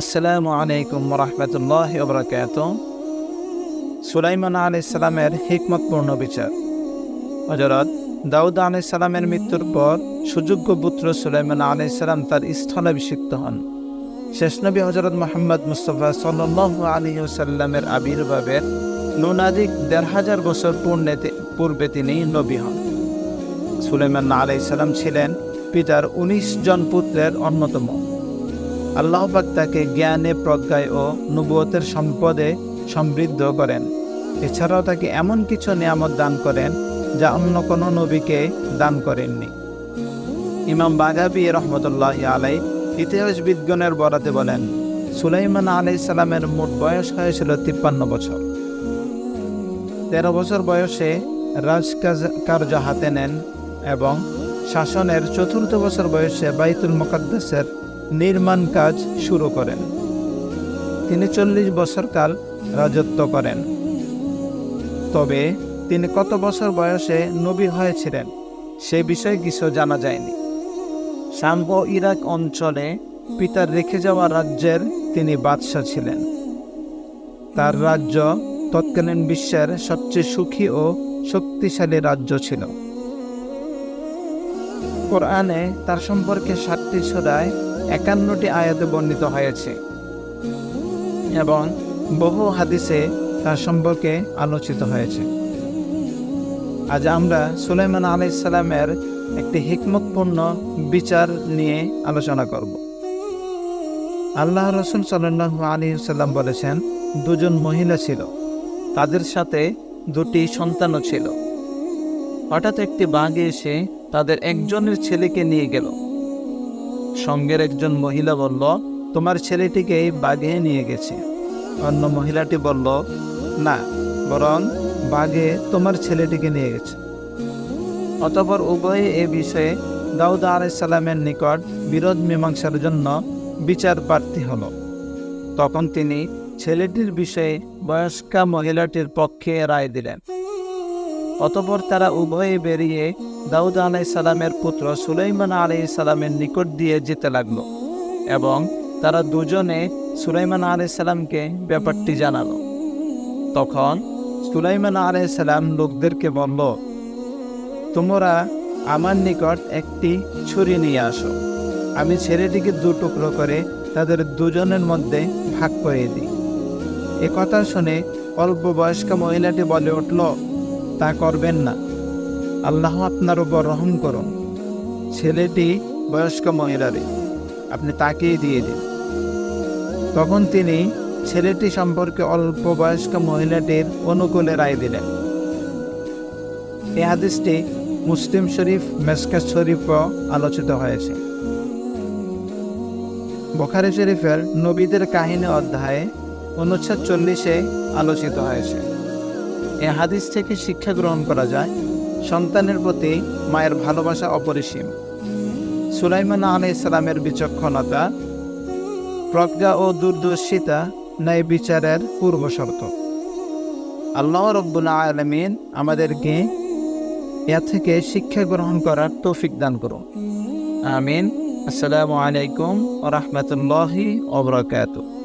আসসালামু আলাইকুম রহমতুল্লাহ বরকাত সুলাইমান আলাইসালামের হিকমতপূর্ণ বিচার। হজরত দাউদ আলাইসালামের মৃত্যুর পর সুযোগ্য পুত্র সুলাইমান আলাইসালাম তার স্থলাভিষিক্ত হন। শেষ নবী হজরত মোহাম্মদ মুস্তফা সাল্লাহ আলী সাল্লামের আবির্ভাবের নুনাদিক দেড় হাজার বছর পূর্ণেতে পূর্বে তিনি নবী হন। সুলাইমান আলাইসালাম ছিলেন পিতার উনিশ জন পুত্রের অন্যতম। আল্লাহ পাক তাকে জ্ঞানে, প্রজ্ঞায় ও নবুয়তের সম্পদে সমৃদ্ধ করেন। এছাড়াও তাকে এমন কিছু নিয়ামত দান করেন যা অন্য কোনো নবীকে দান করেননি। ইমাম বাগাবি রহমতুল্লাহ আলাই ইতিহাস বিজ্ঞানের বরাতে বলেন, সুলাইমান আলাই সালামের মোট বয়স হয়েছিল তিপ্পান্ন বছর। তেরো বছর বয়সে রাজকাজ কার্য হাতে নেন এবং শাসনের চতুর্থ বছর বয়সে বাইতুল মোকাদ্দাসের নির্মাণ কাজ শুরু করেন। তিনি চল্লিশ বছরকাল রাজত্ব করেন। তবে তিনি কত বছর বয়সে নবী হয়েছিলেন, সে বিষয়ে কিছু জানা যায়নি। ও ইরাক অঞ্চলে পিতার রেখে যাওয়া রাজ্যের তিনি বাদশাহ ছিলেন। তার রাজ্য তৎকালীন বিশ্বের সবচেয়ে সুখী ও শক্তিশালী রাজ্য ছিল। কোরআনে তার সম্পর্কে সাতটি ছোড়ায় একান্নটি আয়াতে বর্ণিত হয়েছে এবং বহু হাদিসে তার সম্পর্কে আলোচিত হয়েছে। আজ আমরা সুলাইমান আলাইসাল্লামের একটি হিকমতপূর্ণ বিচার নিয়ে আলোচনা করব। আল্লাহ রসুল সাল্লাহ আলী সাল্লাম বলেছেন, দুজন মহিলা ছিল। তাদের সাথে দুটি সন্তানও ছিল। হঠাৎ একটি বাঘে এসে তাদের একজনের ছেলেকে নিয়ে গেল। সঙ্গের একজন মহিলা বলল, তোমার ছেলেটিকে বাঘে নিয়ে গেছে। অন্য মহিলাটি বলল, না, বরং বাঘে তোমার ছেলেটিকে নিয়ে গেছে। অতপর উভয়ে এ বিষয়ে দাউদ আলাইসাল্লামের নিকট বিরোধ মীমাংসার জন্য বিচার প্রার্থী হল। তখন তিনি ছেলেটির বিষয়ে বয়স্কা মহিলাটির পক্ষে রায় দিলেন। অতপর তারা উভয়ে বেরিয়ে দাউদ আলাই সালামের পুত্র সুলাইমান আলাই সালামের নিকট দিয়ে যেতে লাগল এবং তারা দুজনে সুলাইমান আলাই সালামকে ব্যাপারটি জানালো। তখন সুলাইমান আলাই সালাম লোকদেরকে বলল, তোমরা আমার নিকট একটি ছুরি নিয়ে আসো। আমি ছেলেটিকে দু টুকরো করে তাদের দুজনের মধ্যে ভাগ করে দিই। কথা শুনে অল্প বয়স্ক মহিলাটি বলে উঠল তা করবেন না। আল্লাহ আপনার উপর রহম করুন। ছেলেটি বয়স্ক মহিলারে আপনি তাকেই দিয়ে দিন। তখন তিনি ছেলেটি সম্পর্কে অল্প বয়স্ক মহিলাটির অনুকূলে রায় দিলেন। এ হাদিসটি মুসলিম শরীফ মেসকাস শরীফও আলোচিত হয়েছে। বখারি শরীফের নবীদের কাহিনী অধ্যায়ে অনুচ্ছেদ চল্লিশে আলোচিত হয়েছে। এ হাদিস থেকে শিক্ষা গ্রহণ করা যায়, সন্তানের প্রতি মায়ের ভালোবাসা অপরিসীম। সুলাইমান আলাই ইসলামের বিচক্ষণতা, প্রজ্ঞা ও দূরদর্শিতা ন্যায় বিচারের পূর্বশর্ত আল্লাহ রব্বুল আলমিন আমাদেরকে এ থেকে শিক্ষা গ্রহণ করার তৌফিক দান করুন। আমিন। আসসালামু আলাইকুম রহমতুল্লাহি ওবরাকাতুহ